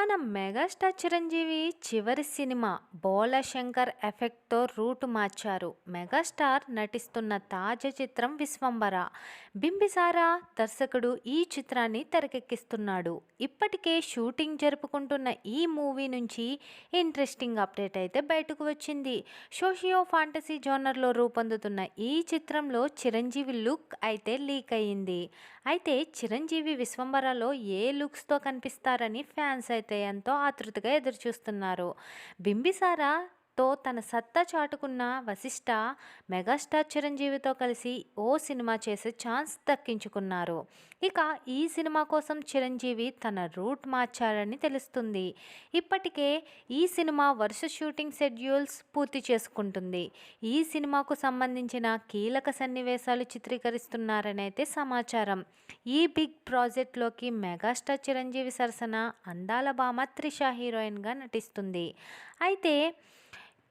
మన మెగాస్టార్ చిరంజీవి చివరి సినిమా బోలశంకర్ ఎఫెక్ట్తో రూట్ మార్చారు. మెగాస్టార్ నటిస్తున్న తాజా చిత్రం విశ్వంబర బింబిసారా దర్శకుడు ఈ చిత్రాన్ని తెరకెక్కిస్తున్నాడు. ఇప్పటికే షూటింగ్ జరుపుకుంటున్న ఈ మూవీ నుంచి ఇంట్రెస్టింగ్ అప్డేట్ అయితే బయటకు వచ్చింది. సోషియో ఫాంటసీ జోనర్లో రూపొందుతున్న ఈ చిత్రంలో చిరంజీవి లుక్ అయితే లీక్ అయ్యింది. అయితే చిరంజీవి విశ్వంబరలో ఏ లుక్స్తో కనిపిస్తారని ఫ్యాన్స్ అయితే ఎంతో ఆతృతగా ఎదురుచూస్తున్నారు. బింబిసారా తో తన సత్తా చాటుకున్న వశిష్ట మెగాస్టార్ చిరంజీవితో కలిసి ఓ సినిమా చేసే ఛాన్స్ దక్కించుకున్నారు. ఇక ఈ సినిమా కోసం చిరంజీవి తన రూట్ మార్చారని తెలుస్తుంది. ఇప్పటికే ఈ సినిమా వరుస షూటింగ్ షెడ్యూల్స్ పూర్తి చేసుకుంటుంది. ఈ సినిమాకు సంబంధించిన కీలక సన్నివేశాలు చిత్రీకరిస్తున్నారని అయితే సమాచారం. ఈ బిగ్ ప్రాజెక్ట్లోకి మెగాస్టార్ చిరంజీవి సరసన అందాల భామ త్రిష హీరోయిన్గా నటిస్తుంది. అయితే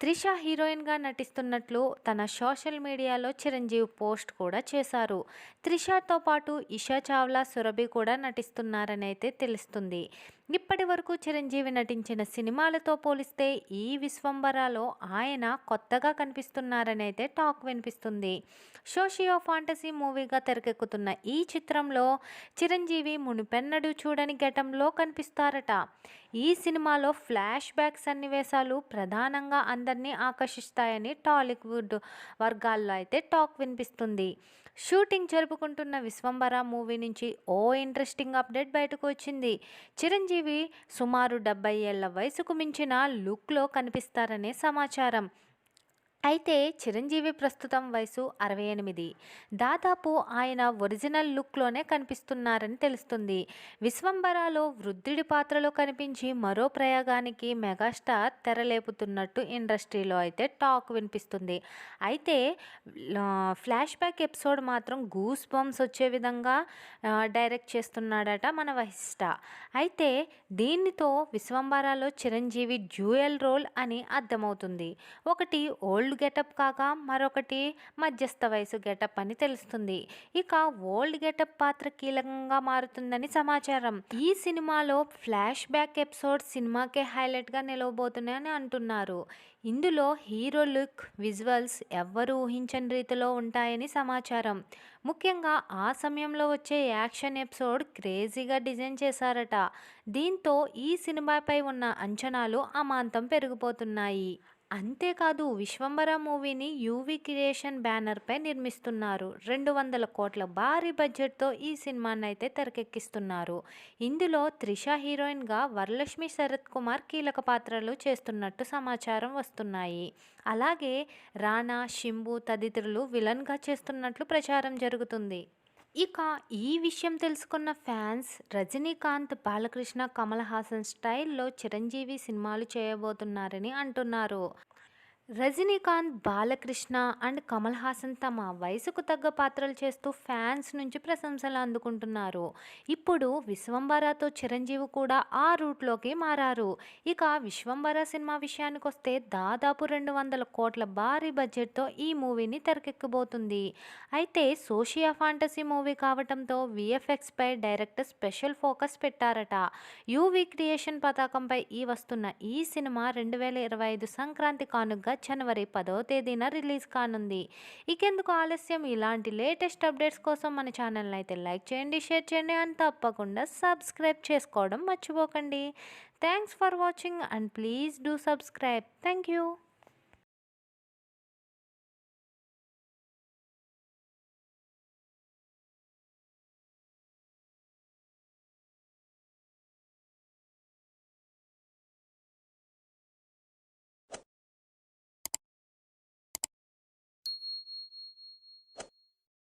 త్రిష హీరోయిన్గా నటిస్తున్నట్లు తన సోషల్ మీడియాలో చిరంజీవి పోస్ట్ కూడా చేశారు. త్రిషతో పాటు ఇషా చావ్లా సురభి కూడా నటిస్తున్నారని అయితే తెలుస్తుంది. ఇప్పటి వరకు చిరంజీవి నటించిన సినిమాలతో పోలిస్తే ఈ విశ్వంబరాలో ఆయన కొత్తగా కనిపిస్తున్నారని అయితే టాక్ వినిపిస్తుంది. సోషియో ఫాంటసీ మూవీగా తెరకెక్కుతున్న ఈ చిత్రంలో చిరంజీవి మునిపెన్నడు చూడని ఘటంలో కనిపిస్తారట. ఈ సినిమాలో ఫ్లాష్ బ్యాక్ సన్నివేశాలు ప్రధానంగా అందరినీ ఆకర్షిస్తాయని టాలీవుడ్ వర్గాల్లో అయితే టాక్ వినిపిస్తుంది. షూటింగ్ జరుపుకుంటున్న విశ్వంబర మూవీ నుంచి ఓ ఇంట్రెస్టింగ్ అప్డేట్ బయటకు వచ్చింది. చిరంజీవి సుమారు డెబ్బై ఏళ్ళ వయసుకు మించిన లుక్లో కనిపిస్తారనే సమాచారం. అయితే చిరంజీవి ప్రస్తుతం వయసు అరవై ఎనిమిది. దాదాపు ఆయన ఒరిజినల్ లుక్లోనే కనిపిస్తున్నారని తెలుస్తుంది. విశ్వంబరాలో వృద్ధుడి పాత్రలో కనిపించి మరో ప్రయోగానికి మెగాస్టార్ తెరలేపుతున్నట్టు ఇండస్ట్రీలో అయితే టాక్ వినిపిస్తుంది. అయితే ఫ్లాష్ బ్యాక్ ఎపిసోడ్ మాత్రం గూస్ బంప్స్ వచ్చే విధంగా డైరెక్ట్ చేస్తున్నాడట మన వహిష్ట. అయితే దీనితో విశ్వంబరాలో చిరంజీవి డ్యూయల్ రోల్ అని అర్థమవుతుంది. ఒకటి ఓల్డ్ ఓల్డ్ గెటప్ కాగా మరొకటి మధ్యస్థ వయసు గెటప్ అని తెలుస్తుంది. ఇక ఓల్డ్ గెటప్ పాత్ర కీలకంగా మారుతుందని సమాచారం. ఈ సినిమాలో ఫ్లాష్ బ్యాక్ ఎపిసోడ్ సినిమాకే హైలైట్గా నిలవబోతున్నాయని అంటున్నారు. ఇందులో హీరో లుక్ విజువల్స్ ఎవ్వరూ ఊహించని రీతిలో ఉంటాయని సమాచారం. ముఖ్యంగా ఆ సమయంలో వచ్చే యాక్షన్ ఎపిసోడ్ క్రేజీగా డిజైన్ చేశారట. దీంతో ఈ సినిమాపై ఉన్న అంచనాలు అమాంతం పెరిగిపోతున్నాయి. అంతేకాదు విశ్వంబర మూవీని యూవి క్రియేషన్ బ్యానర్పై నిర్మిస్తున్నారు. రెండు వందల కోట్ల భారీ బడ్జెట్తో ఈ సినిమాని అయితే తెరకెక్కిస్తున్నారు. ఇందులో త్రిష హీరోయిన్గా వరలక్ష్మి శరత్ కుమార్ కీలక పాత్రలు చేస్తున్నట్టు సమాచారం వస్తున్నాయి. అలాగే రానా షింబు తదితరులు విలన్గా చేస్తున్నట్లు ప్రచారం జరుగుతుంది. ఇక ఈ విషయం తెలుసుకున్న ఫ్యాన్స్ రజనీకాంత్ బాలకృష్ణ కమల్ హాసన్ స్టైల్లో చిరంజీవి సినిమాలు చేయబోతున్నారని అంటున్నారు. రజనీకాంత్ బాలకృష్ణ అండ్ కమల్ హాసన్ తమ వయసుకు తగ్గ పాత్రలు చేస్తూ ఫ్యాన్స్ నుంచి ప్రశంసలు అందుకుంటున్నారు. ఇప్పుడు విశ్వంబరాతో చిరంజీవి కూడా ఆ రూట్లోకి మారారు. ఇక విశ్వంబర సినిమా విషయానికి వస్తే దాదాపు రెండు వందల కోట్ల భారీ బడ్జెట్తో ఈ మూవీని తెరకెక్కబోతుంది. అయితే సోషియా ఫాంటసీ మూవీ కావడంతో విఎఫ్ఎక్స్పై డైరెక్టర్ స్పెషల్ ఫోకస్ పెట్టారట. యూవీ క్రియేషన్ పతాకంపై ఈ వస్తున్న ఈ సినిమా రెండు వేల ఇరవై ఐదు సంక్రాంతి కానుగ జనవరి పదో తేదీన రిలీజ్ కానుంది. ఇకెందుకు ఆలస్యం? ఇలాంటి లేటెస్ట్ అప్డేట్స్ కోసం మన ఛానల్ని అయితే లైక్ చేయండి షేర్ చేయండి అని తప్పకుండా సబ్స్క్రైబ్ చేసుకోవడం మర్చిపోకండి. Thanks for watching and please do subscribe. Thank you.